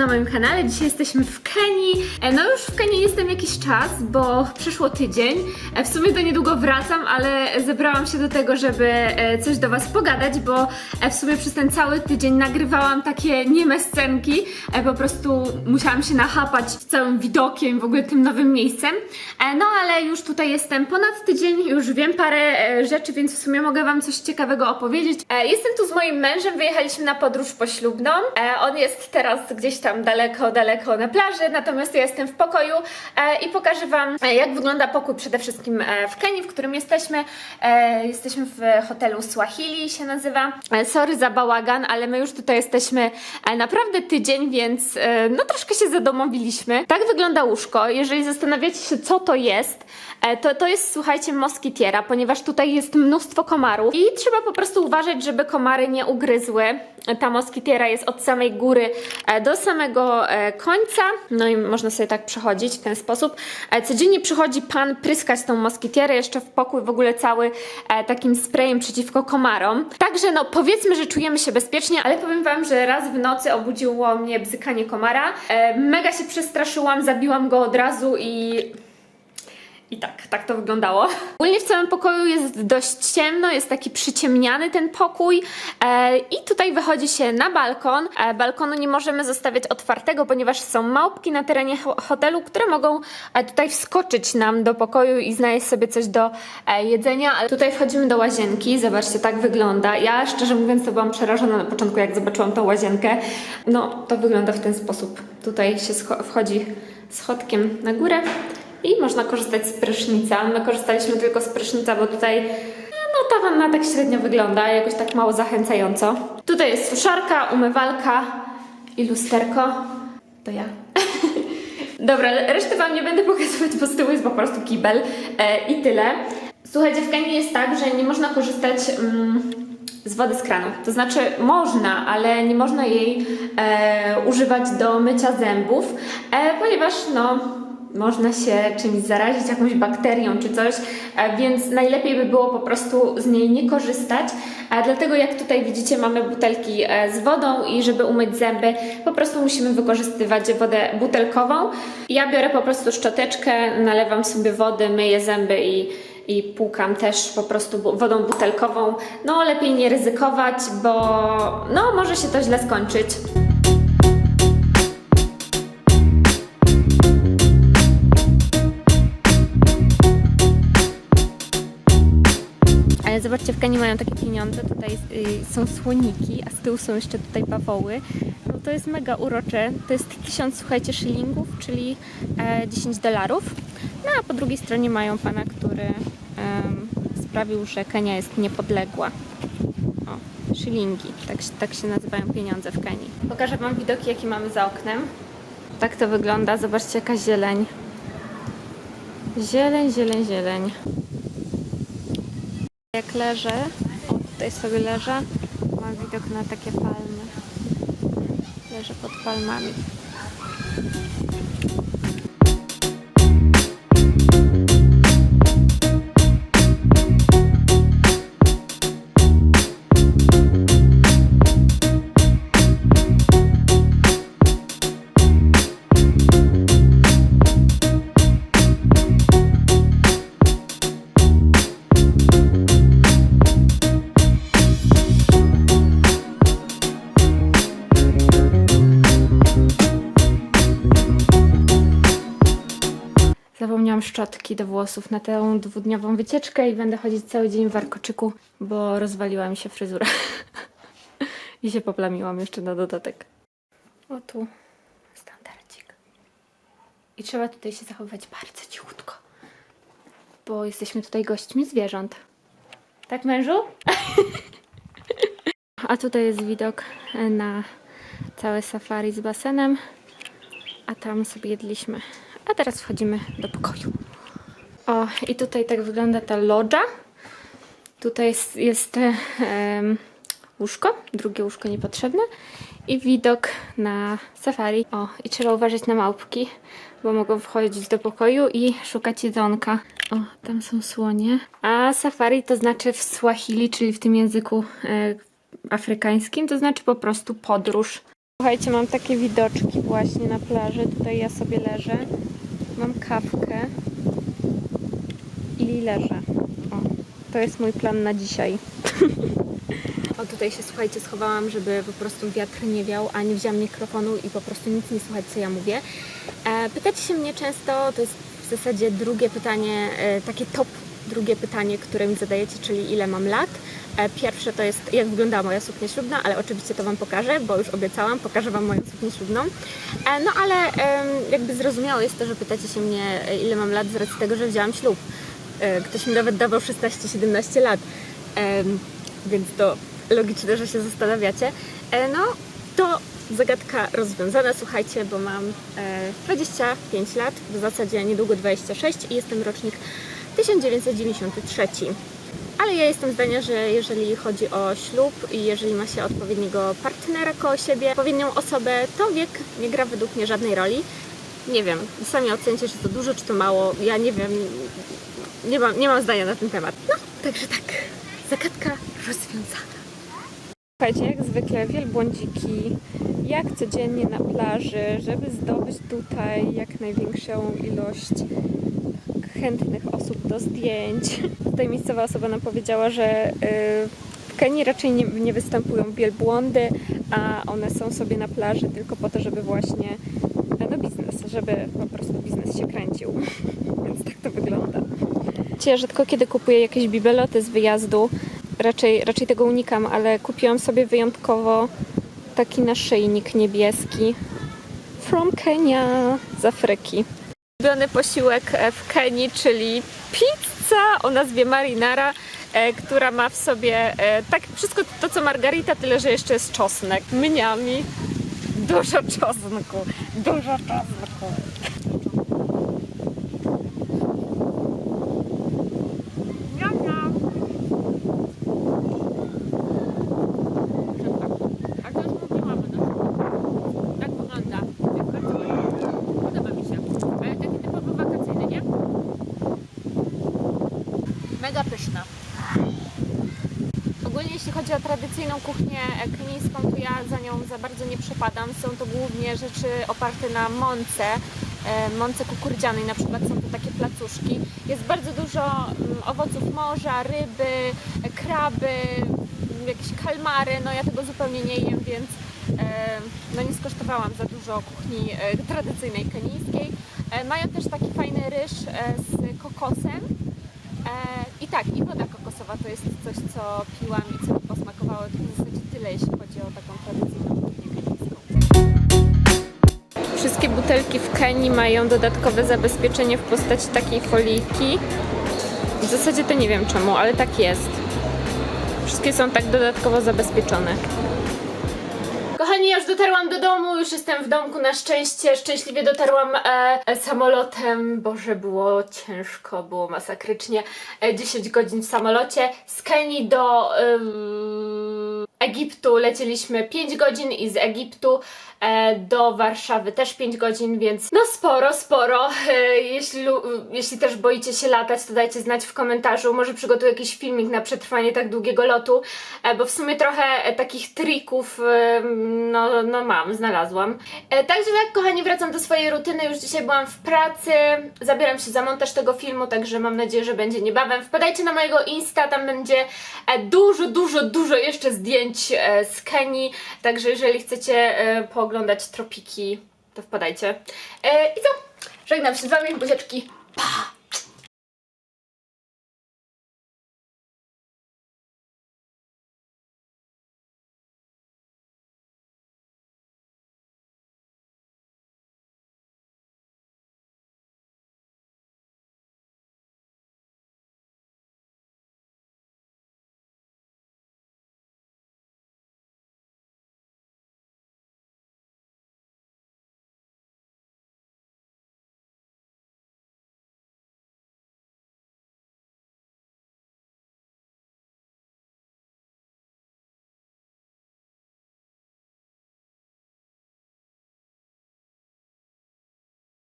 na moim kanale. Dzisiaj jesteśmy w Kenii. E, no już w Kenii jestem jakiś czas, bo przyszło tydzień. E, w sumie do niedługo wracam, ale zebrałam się do tego, żeby e, coś do Was pogadać, bo w sumie przez ten cały tydzień nagrywałam takie nieme scenki. Po prostu musiałam się nachapać całym widokiem, w ogóle tym nowym miejscem. No ale już tutaj jestem ponad tydzień, już wiem parę rzeczy, więc w sumie mogę Wam coś ciekawego opowiedzieć. Jestem tu z moim mężem, wyjechaliśmy na podróż poślubną. On jest teraz gdzieś tam daleko, daleko na plaży, natomiast ja jestem w pokoju e, i pokażę Wam, e, jak wygląda pokój przede wszystkim e, w Kenii, w którym jesteśmy. Jesteśmy w hotelu Swahili się nazywa. Sorry za bałagan, ale my już tutaj jesteśmy naprawdę tydzień, więc no troszkę się zadomowiliśmy. Tak wygląda łóżko. Jeżeli zastanawiacie się, co to jest, to, to jest, słuchajcie, moskitiera, ponieważ tutaj jest mnóstwo komarów i trzeba po prostu uważać, żeby komary nie ugryzły. Ta moskitiera jest od samej góry e, do samego e, końca, no i można sobie tak przechodzić w ten sposób. E, Codziennie przychodzi pan pryskać tą moskitierę, jeszcze w pokój w ogóle cały takim sprayem przeciwko komarom. Także no powiedzmy, że czujemy się bezpiecznie, ale powiem wam, że raz w nocy obudziło mnie bzykanie komara. Mega się przestraszyłam, zabiłam go od razu i i tak, tak to wyglądało. Ogólnie w całym pokoju jest dość ciemno, jest taki przyciemniany ten pokój e, i tutaj wychodzi się na balkon. E, balkonu nie możemy zostawiać otwartego, ponieważ są małpki na terenie ho- hotelu, które mogą e, tutaj wskoczyć nam do pokoju i znaleźć sobie coś do e, jedzenia. Ale tutaj wchodzimy do łazienki, zobaczcie, tak wygląda. Ja szczerze mówiąc to byłam przerażona na początku, jak zobaczyłam tą łazienkę. No, to wygląda w ten sposób. Tutaj się wchodzi schodkiem na górę. I można korzystać z prysznica. My korzystaliśmy tylko z prysznica, bo tutaj no ta wanna tak średnio wygląda, jakoś tak mało zachęcająco. Tutaj jest suszarka, umywalka i lusterko. To ja. Dobra, reszty wam nie będę pokazywać, bo z tyłu jest po prostu kibel e, i tyle. Słuchajcie, w Kenii jest tak, że nie można korzystać mm, z wody z kranu. To znaczy można, ale nie można jej e, używać do mycia zębów, e, ponieważ no można się czymś zarazić, jakąś bakterią czy coś, e, więc najlepiej by było po prostu z niej nie korzystać. A dlatego jak tutaj widzicie mamy butelki e, z wodą i żeby umyć zęby po prostu musimy wykorzystywać wodę butelkową. Ja biorę po prostu szczoteczkę, nalewam sobie wody, myję zęby i i płukam też po prostu wodą butelkową. No lepiej nie ryzykować, bo no może się to źle skończyć. Zobaczcie, w Kenii mają takie pieniądze, tutaj y, są słoniki, a z tyłu są jeszcze tutaj bawoły. No to jest mega urocze. To jest 1000, słuchajcie, szylingów, czyli e, 10 dolarów. No a po drugiej stronie mają pana, który sprawił, że Kenia jest niepodległa. O, szylingi, tak, tak się nazywają pieniądze w Kenii. Pokażę Wam widoki, jakie mamy za oknem. Tak to wygląda, zobaczcie jaka zieleń. Zieleń, zieleń, zieleń. Jak o tutaj sobie leżę, mam widok na takie palmy. Leżę pod palmami. Zapomniałam szczotki do włosów na tę dwudniową wycieczkę i będę chodzić cały dzień w warkoczyku, bo rozwaliła mi się fryzura. I się poplamiłam jeszcze na dodatek. O tu standardzik. I trzeba tutaj się zachowywać bardzo cichutko, bo jesteśmy tutaj gośćmi zwierząt. Tak, mężu? A tutaj jest widok na całe safari z basenem, a tam sobie jedliśmy. A teraz wchodzimy do pokoju. O, i tutaj tak wygląda ta lodża. Tutaj jest, jest łóżko, drugie łóżko niepotrzebne i widok na safari. O, i trzeba uważać na małpki, bo mogą wchodzić do pokoju i szukać jedzonka. O, tam są słonie. A safari to znaczy w Swahili, czyli w tym języku e, afrykańskim, to znaczy po prostu podróż. Słuchajcie, mam takie widoczki właśnie na plaży. Tutaj ja sobie leżę. Mam kawkę i leżę. O, to jest mój plan na dzisiaj. O, tutaj się, słuchajcie, schowałam, żeby po prostu wiatr nie wiał, a nie wzięłam mikrofonu i po prostu nic nie słychać, co ja mówię. E, pytacie się mnie często, to jest w zasadzie drugie pytanie, e, takie top drugie pytanie, które mi zadajecie, czyli ile mam lat. E, pierwsze to jest, jak wyglądała moja suknia ślubna, ale oczywiście to Wam pokażę, bo już obiecałam, pokażę Wam moją suknię ślubną. E, no ale jakby zrozumiałe jest to, że pytacie się mnie, e, ile mam lat z racji tego, że wzięłam ślub. Ktoś mi nawet dawał 16-17 lat, więc to logiczne, że się zastanawiacie. No, to zagadka rozwiązana, słuchajcie, bo mam e, 25 lat, w zasadzie niedługo 26 i jestem rocznik 1993. Ale ja jestem zdania, że jeżeli chodzi o ślub i jeżeli ma się odpowiedniego partnera koło siebie, odpowiednią osobę, to wiek nie gra według mnie żadnej roli. Nie wiem, sami ocencie, czy to dużo, czy to mało. Ja nie wiem, nie mam, nie mam zdania na ten temat. No, także tak, zagadka rozwiązana. Słuchajcie, jak zwykle wielbłądziki, jak codziennie na plaży, żeby zdobyć tutaj jak największą ilość chętnych osób do zdjęć. Tutaj miejscowa osoba nam powiedziała, że y, w Kenii raczej nie, nie występują wielbłądy, a one są sobie na plaży tylko po to, żeby właśnie no biznes, żeby po prostu biznes się kręcił. Więc tak to wygląda. Ja rzadko kiedy kupuję jakieś bibeloty z wyjazdu. Raczej, raczej tego unikam, ale kupiłam sobie wyjątkowo taki naszyjnik niebieski. From Kenya z Afryki. Ulubiony posiłek e, w Kenii, czyli pizza o nazwie marinara, e, która ma w sobie e, tak wszystko to co margarita, tyle że jeszcze jest czosnek. Mniami. Dużo czosnku. Dużo czosnku. Miam, miam. A to już mówiłam, no. Tak wygląda. Jak pracować. Podoba mi się. Ale taki typowo wakacyjny, nie? Mega pyszna. Ogólnie jeśli chodzi o tradycyjną kuchnię e, kenijską, to ja za nią za bardzo nie przepadam. Są to głównie rzeczy oparte na mące, e, mące kukurydzianej, na przykład są to takie placuszki. Jest bardzo dużo mm, owoców morza, ryby, kraby, mm, jakieś kalmary. No ja tego zupełnie nie jem, więc e, no nie skosztowałam za dużo kuchni tradycyjnej kenijskiej. Mają też taki fajny ryż z kokosem. I tak, i woda kokosowa to jest coś, co piłam i co mi posmakowało. To w zasadzie tyle, jeśli chodzi o taką tradycyjną kuchnię kenijską. Wszystkie butelki w Kenii mają dodatkowe zabezpieczenie w postaci takiej foliki. W zasadzie to nie wiem czemu, ale tak jest. Wszystkie są tak dodatkowo zabezpieczone. Kochani, ja już dotarłam do domu, już jestem w domku na szczęście. Szczęśliwie dotarłam e, e, samolotem. Boże, było ciężko, było masakrycznie. E, 10 godzin w samolocie. Z Kenii do ym, Egiptu lecieliśmy 5 godzin i z Egiptu e, do Warszawy też 5 godzin, więc no sporo, sporo. E, jeśli, jeśli też boicie się latać, to dajcie znać w komentarzu. Może przygotuję jakiś filmik na przetrwanie tak długiego lotu, e, bo w sumie trochę e, takich trików e, no, no mam, znalazłam. E, także tak, kochani, wracam do swojej rutyny. Już dzisiaj byłam w pracy, zabieram się za montaż tego filmu, także mam nadzieję, że będzie niebawem. Wpadajcie na mojego Insta, tam będzie e, dużo, dużo, dużo jeszcze zdjęć e, z Kenii, także jeżeli chcecie e, pooglądać tropiki, to wpadajcie. E, I co? Żegnam się z Wami, buziaczki. Pa!